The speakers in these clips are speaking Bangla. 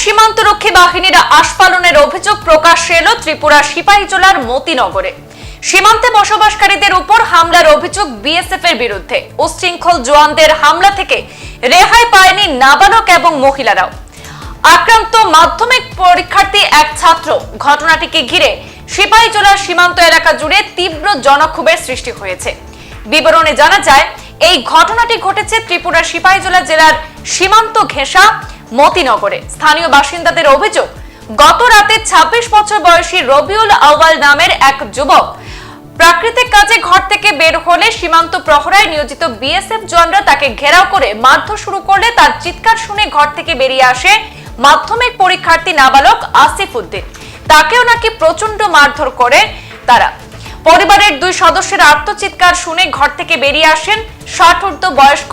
সীমান্তরক্ষী বাহিনীর আস্ফালনের অভিযোগ প্রকাশ্যে এলো ত্রিপুরা সিপাহীজলার মতিনগরে। সীমান্তে বসবাসকারীদের উপর হামলার অভিযোগ বিএসএফ এর বিরুদ্ধে। উচ্ছৃঙ্খল জওয়ানদের হামলা থেকে রেহাই পায়নি নাবালক এবং মহিলারাও। আক্রান্ত মাধ্যমিক পরীক্ষার্থী এক ছাত্র। ঘটনাটিকে ঘিরে সিপাহীজলার সীমান্ত এলাকা জুড়ে তীব্র জনক্ষোভের সৃষ্টি হয়েছে। বিবরণে জানা যায়, এই ঘটনাটি ঘটেছে ত্রিপুরা সিপাহীজলা জেলার সীমান্ত ঘেঁষা মতিনগরে। স্থানীয় বাসিন্দাদের অভিযোগ, গত রাতে ২৬ বছর বয়সী রবিউল আওয়াল নামের এক যুবক প্রাকৃতিক কাজে ঘর থেকে বের হলে সীমান্ত প্রহরায় নিয়োজিত বিএসএফ জওয়ানরা তাকে ঘেরাও করে মারধর শুরু করলে তার চিৎকার শুনে ঘর থেকে বেরিয়ে আসে মাধ্যমিক পরীক্ষার্থী নাবালক আসিফ উদ্দিন। তাকেও নাকি প্রচণ্ড মারধর করে তারা। পরিবারের দুই সদস্যের আত্মচিৎকার শুনে ঘর থেকে বেরিয়ে আসেন ষাট ঊর্ধ্ব বয়স্ক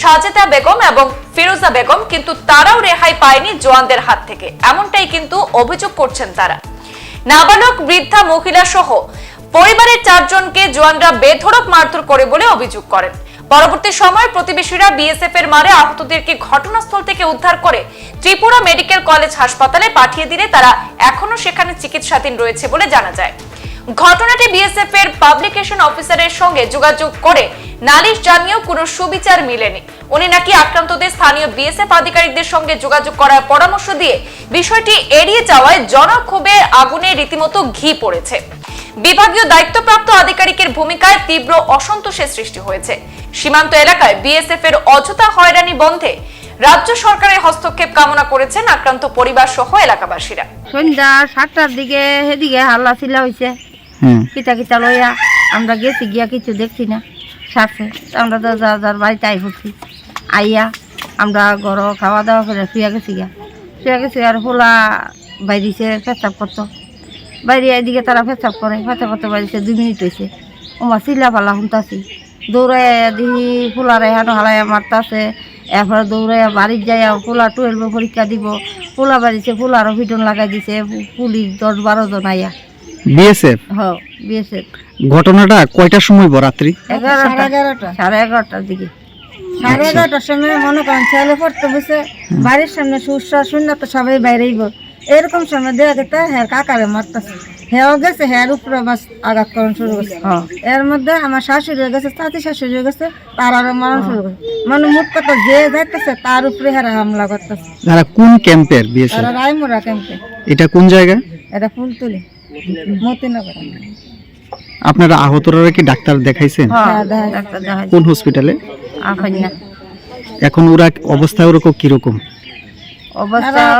সাজেদা বেগম এবং ফিরোজা বেগম কিন্তু তারাও রেহাই পায়নি জোয়ানদের হাত থেকে। এমনটাই কিন্তু অভিযোগ করছেন তারা। নাবালক, বৃদ্ধা, মহিলা সহ পরিবারের চারজনকে জোয়ানরা বেধড়ক মারধর করে বলে অভিযোগ করেন। পরবর্তী সময়ে প্রতিবেশীরা বিএসএফ এর মারে আহতদেরকে ঘটনাস্থল থেকে উদ্ধার করে ত্রিপুরা মেডিকেল কলেজ হাসপাতালে পাঠিয়ে দিলে তারা এখনও সেখানে চিকিৎসাধীন রয়েছে বলে জানা যায়। ঘটনাটি বিএসএফ এর পাবলিকেশন অফিসারের সঙ্গে যোগাযোগ করে নালিশ জানিয়েও কোনো সুবিচার মিলেনি। উনি নাকি আক্রান্তদের স্থানীয় বিএসএফ আধিকারিকদের সঙ্গে যোগাযোগ করার পরামর্শ দিয়ে বিষয়টি এড়িয়ে যাওয়ায় জনক্ষোভে আগুনে রীতিমতো ঘি পড়েছে। বিভাগীয় দায়িত্বপ্রাপ্ত আধিকারিকের ভূমিকায় তীব্র অসন্তোষের সৃষ্টি হয়েছে। সীমান্ত এলাকায় বিএসএফ এর অযথা হয়রানি বন্ধে রাজ্য সরকারের হস্তক্ষেপ কামনা করেছেন আক্রান্ত পরিবার সহ এলাকাবাসীরা। সন্ধ্যা সাতটার দিকে সেদিকে হাল্লা চিল্লা হয়েছে কিতা কিতা লইয়া আমরা গেছি, গিয়া কিছু দেখছি না। সারছে আমরা তো যার যার বাড়িতে আই পড়ছি আইয়া আমরা ঘর খাওয়া দাওয়া করে শুয়ে গেছি গিয়া। শুয়ে গেছি আর হোলা বাইরিছে পেশাব করতো। বাইরে এদিকে তারা পেশাব করে, পেশাব করতে বাইরিছে দুই মিনিট হয়েছে ওমা চিল্লা পালা শুনতাছি দৌড়াই দিহি ফুলার এহানো হালাই মারতাছে। এরপরে দৌড়াইয়া বাড়ির যাই ফুলা টুয়েলভে পরীক্ষা দিব। ফুলা বাড়িছে ফুলারও ফিটন লাগাই দিছে। পুলিশ দশ বারো জন আইয়া। বিএসএফ হ বিএসএফ ঘটনাটা কয়টার সময় রাত্রি? সাড়ে এগারোটার দিকে। সাড়ে এগারোটার সময় মনে করেন ছেলে পড়তে বসে বাড়ির সামনে সুসা শূন্য তো সবাই বাইরেইব এরকম সময় দেখা গেছে হ্যাঁ কাকারে মারতেছে। হ্যাঁ গেছে হ্যাঁ উপরে বাস আঘাত করানো শুরু করছে। হ্যাঁ এর মধ্যে আমার শাশুড়ি হয়ে গেছে চাচি শাশুড়ি হয়ে গেছে তার আরও মারণ শুরু করছে। মানে মুখ কথা যে যাইতেছে তার উপরে হেরা হামলা করতেছে। কোন ক্যাম্পের রায়মুরা ক্যাম্পে। এটা কোন জায়গায় এটা ফুল তুলি মতিনগর আপনারা আহতরা কি ডাক্তার দেখাইছেন? হ্যাঁ কোন হসপিটালে এখন ওরা অবস্থা ওরকম কীরকম? হ্যাঁ।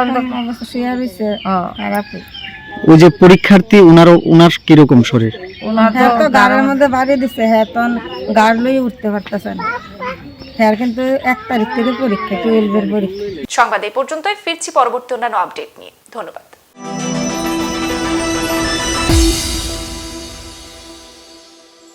ওই যে পরীক্ষার্থী ওনারও ওনার কীরকম শরীর? ওনার হ্যাঁ তো গাড়ির মধ্যে বাড়ি দিছে হ্যাঁ তখন গাড় লই উঠতে পারতেছে না। হ্যাঁ কিন্তু এক তারিখ থেকে পরীক্ষা টুয়েলভের পরীক্ষা। সংবাদ এই পর্যন্তই ফিরছি পরবর্তী অন্যান্য আপডেট নিয়ে। ধন্যবাদ।